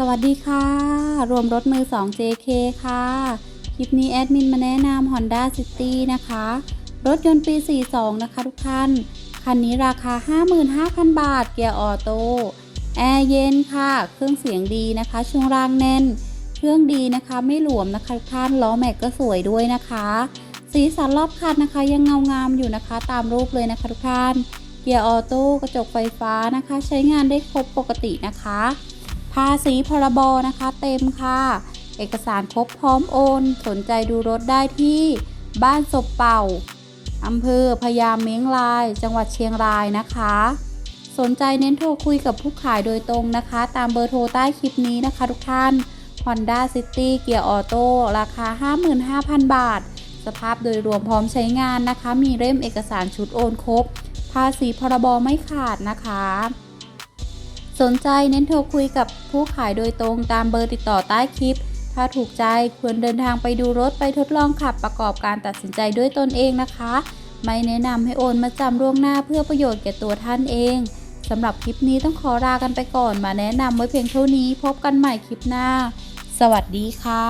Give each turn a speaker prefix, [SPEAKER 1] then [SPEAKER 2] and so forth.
[SPEAKER 1] สวัสดีค่ะ รวมรถมือ 2 JK ค่ะ คลิปนี้แอดมินมาแนะนำ Honda City นะคะ รถยนต์ปี 42 นะคะทุกท่าน คันนี้ราคา 55,000 บาท เกียร์ออโต้ แอร์เย็นค่ะ เครื่องเสียงดีนะคะ ช่วงล่างแน่น เครื่องดีนะคะ ไม่หลวมนะคะทุกท่าน ล้อแม็กก็สวยด้วยนะคะ สีสันรอบคันนะคะ ยังเงางามอยู่นะคะ ตามรูปเลยนะคะทุกท่าน เกียร์ออโต้ กระจกไฟฟ้านะคะ ใช้งานได้ครบปกตินะคะ ภาษีพรบนะคะเต็มค่ะ เอกสารครบพร้อมโอน สนใจดูรถได้ที่บ้านศพเป่าอำเภอพญามเม้งราย จังหวัดเชียงรายนะคะ สนใจเน้นโทรคุยกับผู้ขายโดยตรงนะคะ ตามเบอร์โทรใต้คลิปนี้นะคะทุกท่าน Honda City เกียร์ออโต้ราคา 55,000 บาท สภาพโดยรวมพร้อมใช้งานนะคะ มีเล่มเอกสารชุดโอนครบ ภาษีพรบไม่ขาดนะคะ สนใจเน้นโทรคุยกับผู้ขายโดยตรงตามเบอร์ติดต่อใต้คลิป ถ้าถูกใจควรเดินทางไปดูรถไปทดลองขับประกอบการตัดสินใจด้วยตนเองนะคะ ไม่แนะนำให้โอนมาจำล่วงหน้าเพื่อประโยชน์แก่ตัวท่านเองสำหรับคลิปนี้ต้องขอลากันไปก่อนมาแนะนำไว้เพียงเท่านี้ พบกันใหม่คลิปหน้า สวัสดีค่ะ